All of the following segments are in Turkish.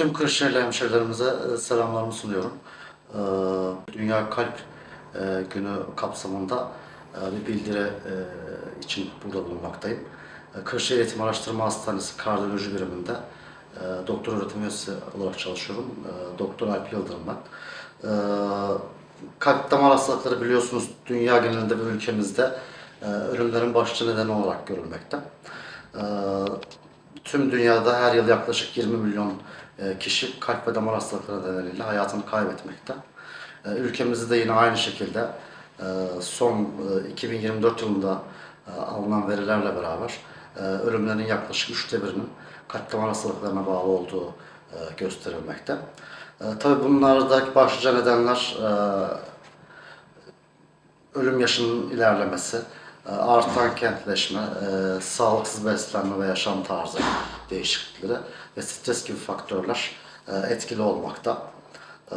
Tüm Kırşehirli hemşerilerimize e, selamlarımı sunuyorum. Ee, Dünya Kalp e, Günü kapsamında e, bir bildiri e, için burada bulunmaktayım. E, Kırşehir Eğitim Araştırma Hastanesi Kardiyoloji biriminde e, doktor öğretim üyesi olarak çalışıyorum. E, Doktor Alp Yıldırım ben. E, Kalp damar hastalıkları biliyorsunuz dünya genelinde ve ülkemizde e, ölümlerin başlıca nedeni olarak görülmekte. E, Tüm dünyada her yıl yaklaşık 20 milyon e, kişi kalp ve damar hastalıkları nedeniyle hayatını kaybetmekte. E, Ülkemizde de yine aynı şekilde e, son e, 2024 yılında e, alınan verilerle beraber e, ölümlerin yaklaşık üçte birinin kalp damar hastalıklarına bağlı olduğu e, gösterilmekte. E, Tabii bunlardaki başlıca nedenler e, ölüm yaşının ilerlemesi, e, artan kentleşme, e, sağlıksız beslenme ve yaşam tarzı değişiklikleri ve stres gibi faktörler e, etkili olmakta. E,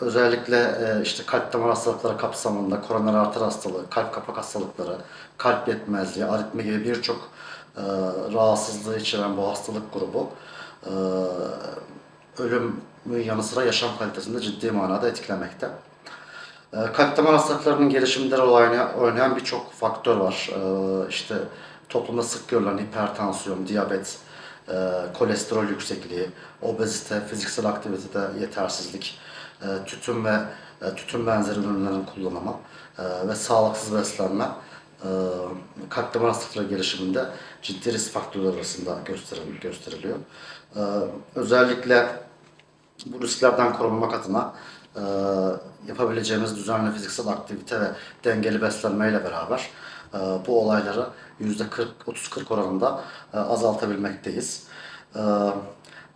Özellikle e, işte kalp damar hastalıkları kapsamında koroner arter hastalığı, kalp kapak hastalıkları, kalp yetmezliği, aritmi gibi birçok rahatsızlığı içeren bu hastalık grubu ölümün yanı sıra yaşam kalitesini de ciddi manada etkilemekte. E, Kalp damar hastalıklarının gelişiminde rol oynayan, birçok faktör var. E, işte toplumda sık görülen hipertansiyon, diyabet, e, kolesterol yüksekliği, obezite, fiziksel aktivitede yetersizlik, e, tütün ve e, tütün benzeri ürünlerin kullanımı ve sağlıksız beslenme kalp damar hastalıkları gelişiminde ciddi risk faktörleri arasında gösteril- gösteriliyor. Özellikle bu risklerden korunmak adına e, yapabileceğimiz düzenli fiziksel aktivite ve dengeli beslenmeyle beraber e, bu olayları %40, 30-40 oranında e, azaltabilmekteyiz. E,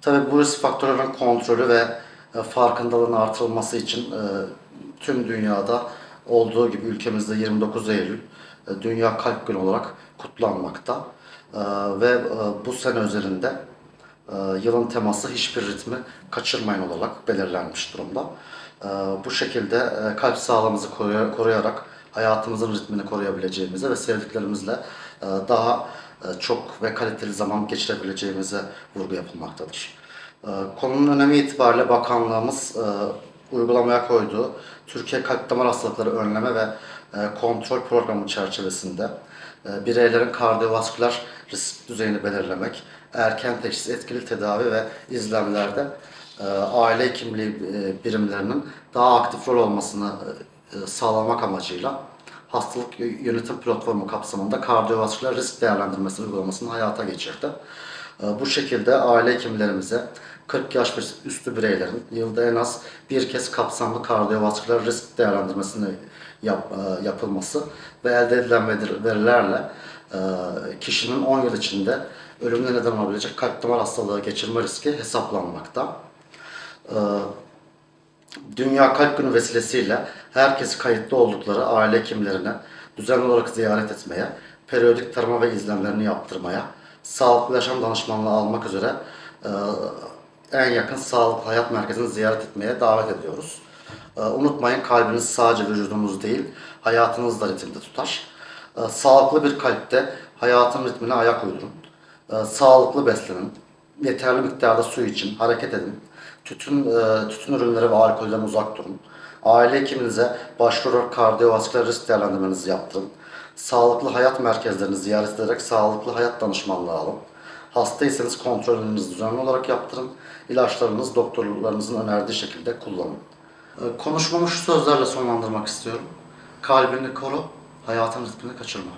tabii bu risk faktörlerinin kontrolü ve e, farkındalığın artırılması için e, tüm dünyada olduğu gibi ülkemizde 29 Eylül e, Dünya Kalp Günü olarak kutlanmakta. E, ve e, bu sene üzerinde ee, yılın teması hiçbir ritmi kaçırmayın olarak belirlenmiş durumda. Ee, Bu şekilde e, kalp sağlığımızı koruya- koruyarak hayatımızın ritmini koruyabileceğimize ve sevdiklerimizle e, daha e, çok ve kaliteli zaman geçirebileceğimize vurgu yapılmaktadır. Konunun önemi itibariyle bakanlığımız uygulamaya koyduğu Türkiye Kalp Damar Hastalıkları Önleme ve Kontrol Programı çerçevesinde bireylerin kardiyovasküler risk düzeyini belirlemek, erken teşhis, etkili tedavi ve izlemlerde aile hekimliği e, birimlerinin daha aktif rol olmasını e, sağlamak amacıyla hastalık yönetim platformu kapsamında kardiyovasküler risk değerlendirmesi uygulamasını hayata geçirdi. E, Bu şekilde aile hekimlerimize 40 yaş üstü bireylerin yılda en az bir kez kapsamlı kardiyovasküler risk değerlendirmesini yap, e, yapılması ve elde edilen veri- verilerle e, kişinin 10 yıl içinde ölümüne neden olabilecek kalp damar hastalığı geçirme riski hesaplanmakta. E, Dünya Kalp Günü vesilesiyle herkesi kayıtlı oldukları aile hekimlerine düzenli olarak ziyaret etmeye, periyodik tarama ve izlemlerini yaptırmaya, sağlıklı yaşam danışmanlığı almak üzere e, en yakın sağlık hayat merkezini ziyaret etmeye davet ediyoruz. E, unutmayın kalbiniz sadece vücudunuz değil, hayatınız da ritimde tutar. E, sağlıklı bir kalpte hayatın ritmine ayak uydurun. Sağlıklı beslenin. Yeterli miktarda su için, hareket edin. Tütün, e, tütün ürünleri ve alkolden uzak durun. Aile hekiminize başvurarak kardiyovasküler risk değerlendirmenizi yaptırın. Sağlıklı hayat merkezlerini ziyaret ederek sağlıklı hayat danışmanlığı alın. Hastaysanız kontrollerinizi düzenli olarak yaptırın. İlaçlarınız doktorlarınızın önerdiği şekilde kullanın. E, Konuşmamı şu sözlerle sonlandırmak istiyorum. Kalbini koru, hayatın ritmini kaçırma.